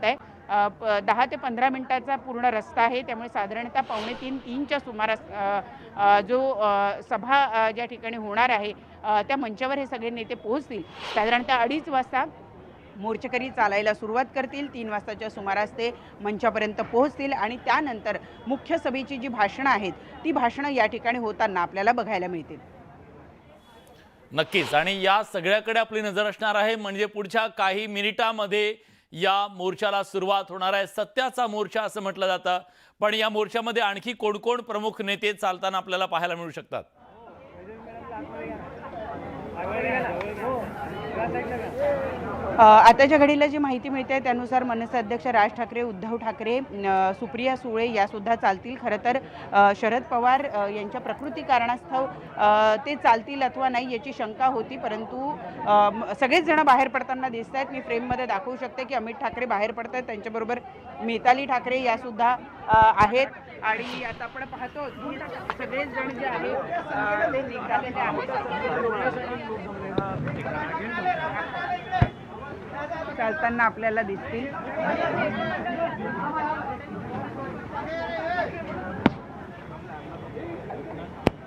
जात आहे. दहा ते पंधरा मिनिटाचा पूर्ण रस्ता आहे. त्यामुळे साधारणतः पावणे तीन तीनच्या सुमारास जो सभा ज्या ठिकाणी होणार आहे त्या मंचावर हे सगळे नेते पोहोचतील. साधारणतः अडीच वाजता मोर्चेकरी चालायला सुरुवात करतील. तीन वाजताच्या सुमारास ते मंचापर्यंत पोहोचतील आणि त्यानंतर मुख्य सभेची जी भाषणं आहेत ती भाषणं या ठिकाणी होताना आपल्याला बघायला मिळतील. नक्कीच. आणि या सगळ्याकडे आपली नजर असणार आहे. म्हणजे पुढच्या काही मिनिटामध्ये या मोर्चाला सुरुवात होणार आहे. सत्याचा मोर्चा असं म्हटलं जातं. पण या मोर्चामध्ये आणखी कोण कोण प्रमुख नेते चालताना आपल्याला पाहायला मिळू शकतात? हो. आताच्या घडीला जी माहिती मिळते त्यानुसार मनसे अध्यक्ष राज ठाकरे उद्धव ठाकरे सुप्रिया सुळे यासुद्धा चालतील. खरं तर शरद पवार यांच्या प्रकृती कारणास्तव ते चालतील अथवा नाही याची शंका होती. परंतु सगळेच जण बाहेर पडताना दिसत आहेत मी फ्रेममध्ये दाखवू शकते की अमित ठाकरे बाहेर पडत आहेत त्यांच्याबरोबर मिताली ठाकरे यासुद्धा आहेत. आणि आता आपण पाहतो की सगळेच जण जे आहेत ते निघालेले आहेत. चालताना आपल्याला दिसतील.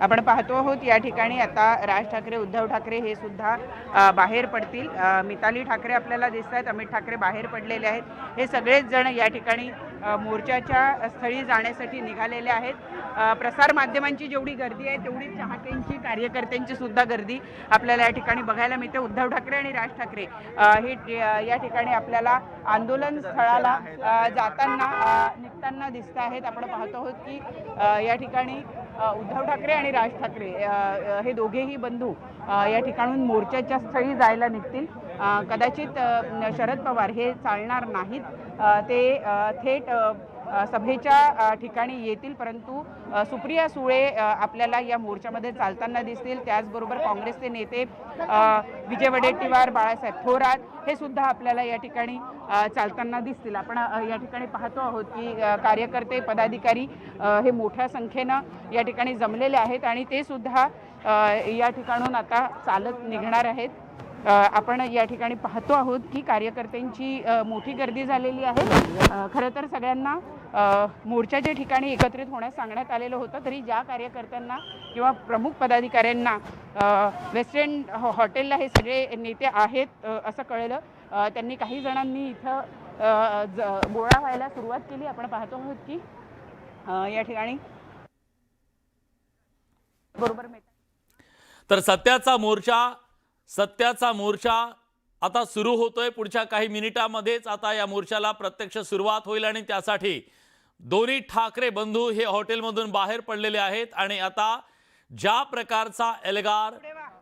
आपण पाहतो आहोत या ठिकाणी आता राज ठाकरे उद्धव ठाकरे हे सुद्धा बाहेर पडतील. मिताली ठाकरे आपल्याला दिसत आहेत अमित ठाकरे बाहेर पडलेले आहेत. हे सगळेच जण या ठिकाणी मोर्चाच्या स्थळी जाण्यासाठी निघालेले आहेत. प्रसारमाध्यमांची प्रसार माध्यमांची जेवढी गर्दी आहे तेवढी चाहत्यांची कार्यकर्त्यांची सुद्धा गर्दी आपल्याला या ठिकाणी बघायला मिळते. उद्धव ठाकरे आणि राज ठाकरे हे या ठिकाणी आपल्याला आंदोलन स्थळाला जाताना निघताना दिसत आहेत. आपण पाहतो आहोत की या ठिकाणी उद्धव ठाकरे आणि राज ठाकरे हे दोघेही बंधू या ठिकाणून मोर्चाच्या स्थळी जायला निघतील. कदाचित शरद पवार हे चालणार नाहीत. ते थेट सभेच्या ठिकाणी येतील परंतु सुप्रिया सुळे आपल्याला या मोर्चामध्ये चालताना दिसतील. त्याचबरोबर काँग्रेसचे नेते विजय वडेट्टीवार बाळासाहेब थोरात हे सुद्धा आपल्याला या ठिकाणी चालताना दिसतील. आपण या ठिकाणी पाहतो आहोत की कार्यकर्ते पदाधिकारी हे मोठ्या संख्येनं या ठिकाणी जमलेले आहेत आणि ते सुद्धा या ठिकाणून आता चालत निघणार आहेत. आपण या ठिकाणी पाहतो आहोत की कार्यकर्त्यांची मोठी गर्दी झालेली आहे. खरं तर सगळ्यांना मोर्चाच्या ठिकाणी एकत्रित होण्यास सांगण्यात आलेलं होतं तरी ज्या कार्यकर्त्यांना किंवा प्रमुख पदाधिकाऱ्यांना वेस्टर्न वेस्ट एंड हॉ- हॉटेलला हे सगळे नेते आहेत असं कळलं. त्यांनी काही जणांनी इथं ज- गोळा व्हायला सुरुवात केली. आपण पाहतो आहोत की या ठिकाणी बरोबर मिळतात तर सत्याचा मोर्चा सत्याचा मोर्चा आता सुरू होतोय पुढच्या काही मिनिटामध्येच. आता या मोर्चाला प्रत्यक्ष सुरुवात होईल आणि त्यासाठी दोन्ही ठाकरे बंधू हे हॉटेलमधून बाहेर पडलेले आहेत. आणि आता ज्या प्रकारचा एल्गार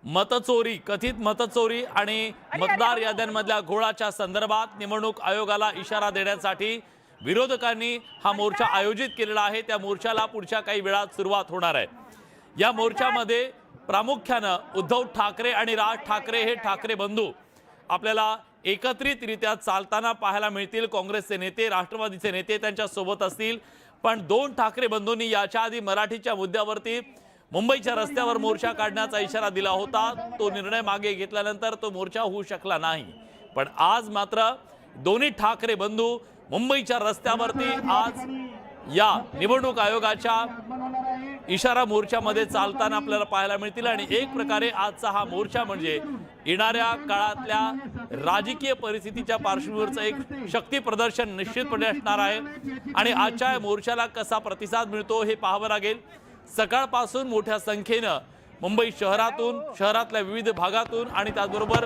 मतचोरी कथित मतचोरी आणि मतदार याद्यांमधल्या घोळाच्या संदर्भात निवडणूक आयोगाला इशारा देण्यासाठी विरोधकांनी हा मोर्चा आयोजित केलेला आहे. त्या मोर्चाला पुढच्या काही वेळात सुरुवात होणार आहे. या मोर्चामध्ये प्रामुख्यानं उद्धव ठाकरे आणि राज ठाकरे हे ठाकरे बंधू आपल्याला एकत्रितरित्या चालताना पाहायला मिळतील. काँग्रेसचे नेते राष्ट्रवादीचे नेते त्यांच्यासोबत असतील. पण दोन ठाकरे बंधूंनी याच्या आधी मराठीच्या मुद्द्यावरती मुंबईच्या रस्त्यावर मोर्चा काढण्याचा इशारा दिला होता. तो निर्णय मागे घेतल्यानंतर तो मोर्चा होऊ शकला नाही. पण आज मात्र दोन्ही ठाकरे बंधू मुंबईच्या रस्त्यावरती आज या निवडणूक आयोगाच्या इशारा मोर्चामध्ये चालताना आपल्याला पाहायला मिळतील आणि एक प्रकारे आजचा हा मोर्चा म्हणजे येणाऱ्या काळातल्या राजकीय परिस्थितीच्या पार्श्वभूमीवरचं एक शक्ती प्रदर्शन निश्चितपणे असणार आहे. आणि आजच्या मोर्चाला कसा प्रतिसाद मिळतो हे पाहावं लागेल. सकाळपासून मोठ्या संख्येनं मुंबई शहरातून शहरातल्या विविध भागातून आणि त्याचबरोबर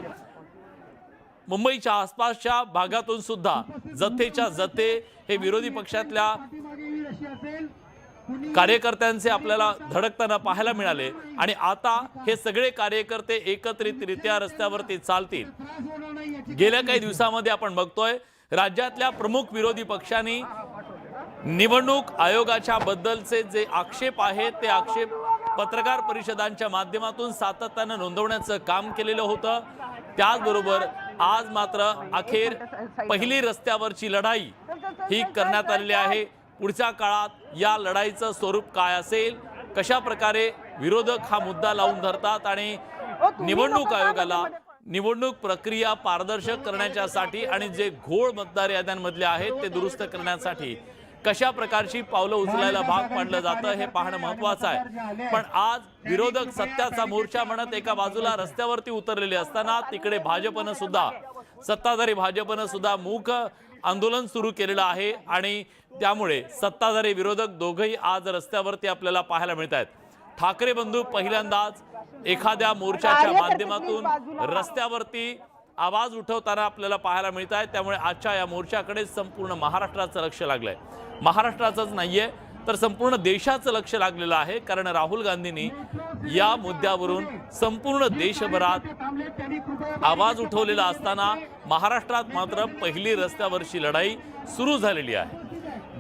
मुंबईच्या आसपासच्या भागातून सुद्धा जथेच्या जथे हे विरोधी पक्षातल्या कार्यकर्त्यांचे आपल्याला धडकताना पाहायला मिळाले आणि आता हे सगळे कार्यकर्ते एकत्रितरित्या रस्त्यावरती चालतील. गेल्या काही दिवसामध्ये आपण बघतोय राज्यातल्या प्रमुख विरोधी पक्षांनी निवडणूक आयोगाच्या बद्दलचे जे आक्षेप आहेत ते आक्षेप पत्रकार परिषदांच्या माध्यमातून सातत्यानं नोंदवण्याचं काम केलेलं होतं. त्याचबरोबर आज मात्र अखेर पहिली रस्त्यावरची लढाई ही करण्यात आलेली आहे. पुढच्या काळात या लढाईचं स्वरूप काय असेल कशा प्रकारे विरोधक हा मुद्दा लावून धरतात आणि निवडणूक आयोगाला निवडणूक प्रक्रिया पारदर्शक करण्याच्यासाठी आणि जे घोळ मतदार याद्यांमधले आहेत ते दुरुस्त करण्यासाठी कशा प्रकारची पावलं उचलायला भाग पाडलं जातं हे पाहणं महत्वाचं आहे. पण आज विरोधक सत्याचा मोर्चा म्हणत एका बाजूला रस्त्यावरती उतरलेले असताना तिकडे भाजपनं सुद्धा सत्ताधारी भाजपनं सुद्धा मूक आंदोलन सुरू केलेलं आहे आणि त्यामुळे सत्ताधारी विरोधक दोघंही आज रस्त्यावरती आपल्याला पाहायला मिळत आहेत ठाकरे बंधू पहिल्यांदाच एखाद्या मोर्चाच्या माध्यमातून रस्त्यावरती आवाज उठवताना आपल्याला पाहायला मिळत आहे त्यामुळे आजच्या या मोर्चाकडे संपूर्ण महाराष्ट्राचं लक्ष लागलंय. महाराष्ट्राचंच नाहीये तर संपूर्ण देशाचं लक्ष लागलेलं आहे. कारण राहुल गांधींनी या मुद्द्यावरून संपूर्ण देशभरात आवाज उठवलेला असताना महाराष्ट्रात मात्र पहिली रस्त्यावरची लढाई सुरू झालेली आहे.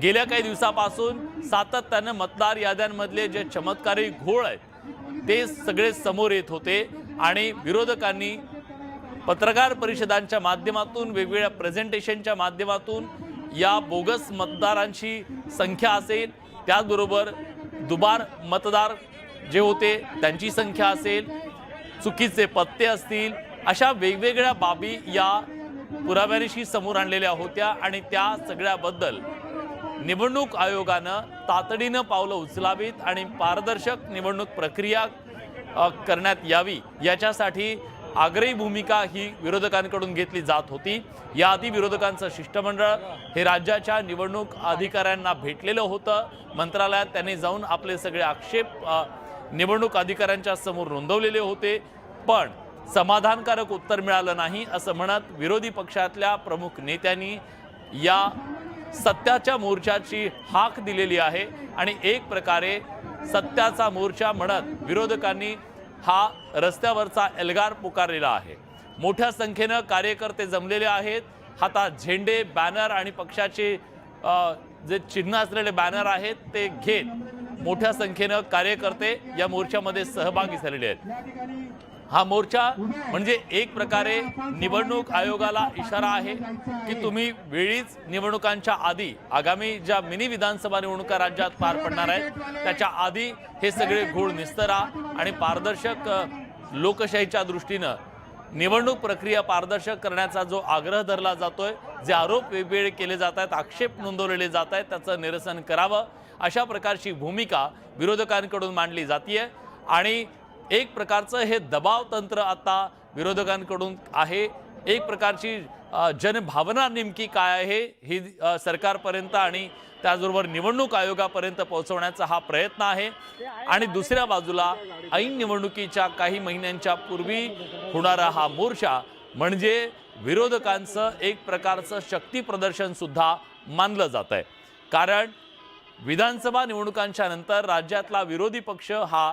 गेल्या काही दिवसापासून सातत्यानं मतदार याद्यांमधले जे चमत्कारी घोळ आहेत ते सगळे समोर येत होते आणि विरोधकांनी पत्रकार परिषदांच्या माध्यमातून वेगवेगळ्या प्रेझेंटेशनच्या माध्यमातून या बोगस मतदारांची संख्या असेल त्याचबरोबर दुबार मतदार जे होते त्यांची संख्या असेल चुकीचे पत्ते असतील अशा वेगवेगळ्या बाबी या पुराव्यानिशी समोर आणलेल्या होत्या आणि त्या सगळ्याबद्दल निवडणूक आयोगानं तातडीनं पावलं उचलावीत आणि पारदर्शक निवडणूक प्रक्रिया करण्यात यावी. याच्यासाठी आग्रही भूमिका ही विरोधकांकडून घेतली जात होती. याआधी विरोधकांचं शिष्टमंडळ हे राज्याच्या निवडणूक अधिकाऱ्यांना भेटलेलं होतं. मंत्रालयात त्यांनी जाऊन आपले सगळे आक्षेप निवडणूक अधिकाऱ्यांच्या समोर नोंदवलेले होते. पण समाधानकारक उत्तर मिळालं नाही असं म्हणत विरोधी पक्षातल्या प्रमुख नेत्यांनी या सत्याच्या मोर्चाची हाक दिलेली आहे. आणि एक प्रकारे सत्याचा मोर्चा म्हणत विरोधकांनी हा रस्त्यावरचा एल्गार पुकारलेला आहे. मोठ्या संख्येनं कार्यकर्ते जमलेले आहेत. हातात झेंडे बॅनर आणि पक्षाचे जे चिन्ह असलेले बॅनर आहेत ते घेत मोठ्या संख्येनं कार्यकर्ते या मोर्चामध्ये सहभागी झालेले आहेत. हा मोर्चा म्हणजे एक प्रकारे निवडणूक आयोगाला इशारा आहे की तुम्ही वेळीच निवडणुकांच्या आधी आगामी ज्या मिनी विधानसभा निवडणुका राज्यात पार पडणार आहेत त्याच्या आधी हे सगळे घोळ निस्तरा आणि पारदर्शक लोकशाहीच्या दृष्टीनं निवडणूक प्रक्रिया पारदर्शक करण्याचा जो आग्रह धरला जातोय जे आरोप वेगवेगळे केले जात आहेत आक्षेप नोंदवलेले जात आहेत त्याचं निरसन करावं अशा प्रकारची भूमिका विरोधकांकडून मांडली जाते आणि एक प्रकारचं हे दबाव तंत्र आता विरोधकांकडून आहे. एक प्रकारची जनभावना नेमकी काय आहे ही सरकारपर्यंत आणि त्याचबरोबर निवडणूक आयोगापर्यंत पोहोचवण्याचा हा प्रयत्न आहे. आणि दुसऱ्या बाजूला ऐन निवडणुकीच्या काही महिन्यांच्या पूर्वी होणारा हा मोर्चा म्हणजे विरोधकांचं एक प्रकारचं शक्ती प्रदर्शनसुद्धा मानलं जात आहे. कारण विधानसभा निवडणुकांच्या नंतर राज्यातला विरोधी पक्ष हा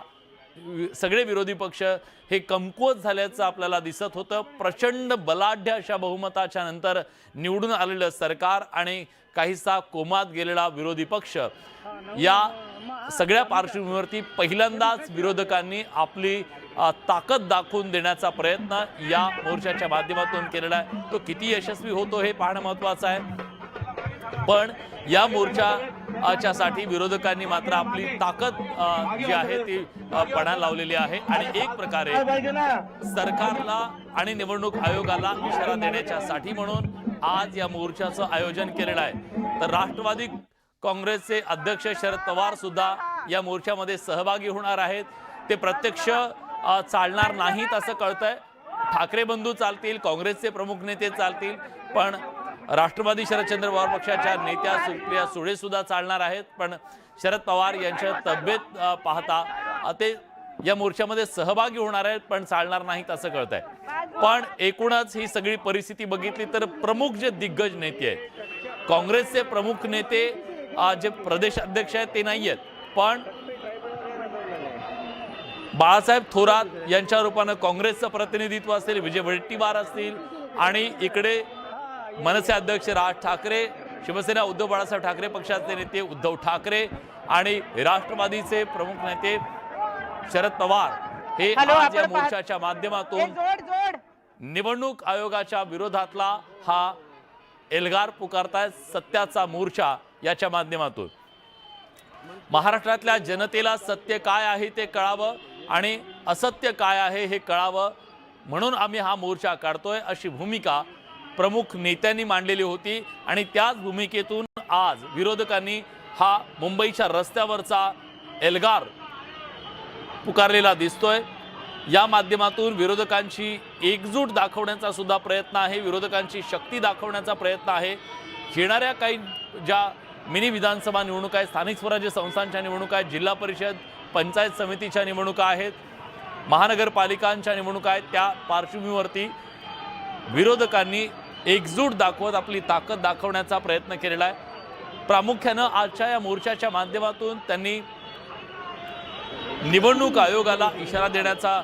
सगळे विरोधी पक्ष हे कमकुवत झाल्याचं आपल्याला दिसत होतं. प्रचंड बलाढ्य अशा बहुमताच्या नंतर निवडून आलेलं सरकार आणि काहीसा कोमात गेलेला विरोधी पक्ष. या सगळ्या पार्श्वभूमीवरती पहिल्यांदाच विरोधकांनी आपली ताकद दाखवून देण्याचा प्रयत्न या मोर्चाच्या माध्यमातून केलेला आहे. तो किती यशस्वी होतो हे पाहणं महत्वाचं आहे. पण या मोर्चा च्यासाठी विरोधकांनी मात्र आपली ताकद जी आहे ती पणाला लावलेली आहे. आणि एक प्रकारे सरकारला आणि निवडणूक आयोगाला इशारा देण्याच्यासाठी म्हणून आज या मोर्चाचं आयोजन केलेलं आहे. तर राष्ट्रवादी काँग्रेसचे अध्यक्ष शरद पवार सुद्धा या मोर्चामध्ये सहभागी होणार आहेत. ते प्रत्यक्ष चालणार नाहीत असं कळतंय. ठाकरे बंधू चालतील काँग्रेसचे प्रमुख नेते चालतील पण राष्ट्रवादी शरदचंद्र पवार पक्षाच्या नेत्या सुप्रिया सुळे सुद्धा चालणार आहेत पण शरद पवार यांच्या तब्येत पाहता ते या मोर्चामध्ये सहभागी होणार आहेत पण चालणार नाहीत असं कळत आहे पण एकूणच ही सगळी परिस्थिती बघितली तर प्रमुख जे दिग्गज नेते आहेत काँग्रेसचे प्रमुख नेते जे प्रदेश अध्यक्ष आहेत ते नाही आहेत. पण बाळासाहेब थोरात यांच्या रूपानं काँग्रेसचं प्रतिनिधित्व असेल विजय वडेट्टीवार असतील आणि इकडे मनसे अध्यक्ष राज ठाकरे शिवसेना उद्धव बाळासाहेब ठाकरे पक्षाचे नेते उद्धव ठाकरे आणि राष्ट्रवादीचे प्रमुख नेते शरद पवार हे आज या मोर्चाच्या माध्यमातून निवडणूक आयोगाच्या विरोधातला हा एल्गार पुकारतायत सत्याचा मोर्चा याच्या माध्यमातून. महाराष्ट्रातल्या जनतेला सत्य काय आहे ते कळावं आणि असत्य काय आहे हे कळावं म्हणून आम्ही हा मोर्चा काढतोय अशी भूमिका प्रमुख नेत्यांनी मांडलेली होती आणि त्याच भूमिकेतून आज विरोधकांनी हा मुंबईच्या रस्त्यावरचा एल्गार पुकारलेला दिसतोय. या माध्यमातून विरोधकांची एकजूट दाखवण्याचा सुद्धा प्रयत्न आहे विरोधकांची शक्ती दाखवण्याचा प्रयत्न आहे. येणाऱ्या काही ज्या मिनी विधानसभा निवडणुका आहेत स्थानिक स्वराज्य संस्थांच्या निवडणुका आहेत जिल्हा परिषद पंचायत समितीच्या निवडणुका आहेत महानगरपालिकांच्या निवडणुका आहेत त्या पार्श्वभूमीवरती विरोधकांनी एकजूट दाखवत आपली ताकद दाखवण्याचा प्रयत्न केलेला आहे. प्रामुख्यानं आजच्या या मोर्चाच्या माध्यमातून त्यांनी निवडणूक आयोगाला इशारा देण्याचा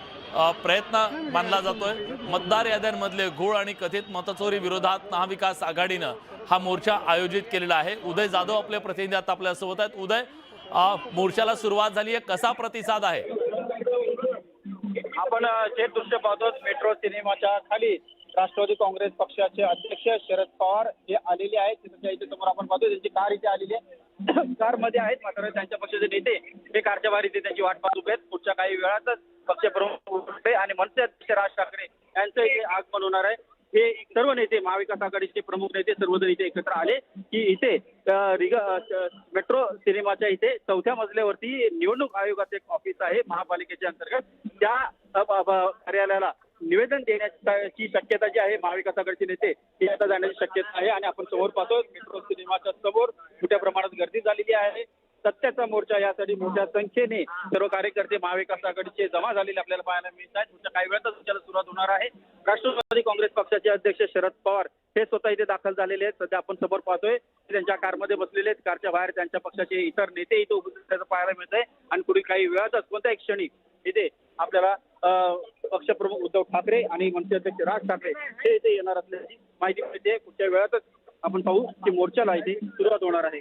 प्रयत्न मानला जातोय. मतदार याद्यांमधले घोळ आणि कथित मतचोरी विरोधात महाविकास आघाडीनं हा मोर्चा आयोजित केलेला आहे. उदय जाधव आपले प्रतिनिधी आता आपल्यासोबत आहेत. उदय मोर्चाला सुरुवात झाली आहे. कसा प्रतिसाद आहे? आपण जे दृश्य पाहतो मेट्रो सिनेमाच्या खाली. राष्ट्रवादी काँग्रेस पक्षाचे अध्यक्ष शरद पवार हे आलेले आहेत. त्यांच्या इथे समोर आपण पाहतो त्यांची कार इथे आलेली आहे. कारमध्ये आहेत मात्र त्यांच्या पक्षाचे नेते. हे कारच्या बाहेर इथे त्यांची वाट पाहत उभे आहेत. पुढच्या काही वेळातच पक्ष प्रमुख आणि मनसे अध्यक्ष राज ठाकरे यांचं इथे आगमन होणार आहे. हे सर्व नेते महाविकास आघाडीचे प्रमुख नेते सर्वजण इथे एकत्र आले की इथे रिग मेट्रो सिनेमाच्या इथे चौथ्या मजल्यावरती निवडणूक आयोगाचं एक ऑफिस आहे महापालिकेच्या अंतर्गत. त्या कार्यालयाला निवेदन देण्याची शक्यता जी आहे महाविकास आघाडीचे नेते ते आता जाण्याची शक्यता आहे. आणि आपण समोर पाहतो मेट्रो सिनेमाच्या समोर मोठ्या प्रमाणात गर्दी झालेली आहे. सत्याचा मोर्चा यासाठी मोठ्या संख्येने सर्व कार्यकर्ते महाविकास आघाडीचे जमा झालेले आपल्याला पाहायला मिळत आहेत. पुढच्या काही वेळातच त्याला सुरुवात होणार आहे. राष्ट्रवादी काँग्रेस पक्षाचे अध्यक्ष शरद पवार हे स्वतः इथे दाखल झालेले आहेत. सध्या आपण समोर पाहतोय त्यांच्या कारमध्ये बसलेले आहेत. कारच्या बाहेर त्यांच्या पक्षाचे इतर नेते इथे उपस्थित पाहायला मिळत आहे आणि पुढील काही वेळातच एक क्षणी इथे आपल्याला पक्षप्रमुख उद्धव ठाकरे आणि मनसे अध्यक्ष राज ठाकरे हे इथे येणार असल्याची माहिती मिळते. पुढच्या वेळातच आपण पाहू की मोर्चाला इथे सुरुवात होणार आहे.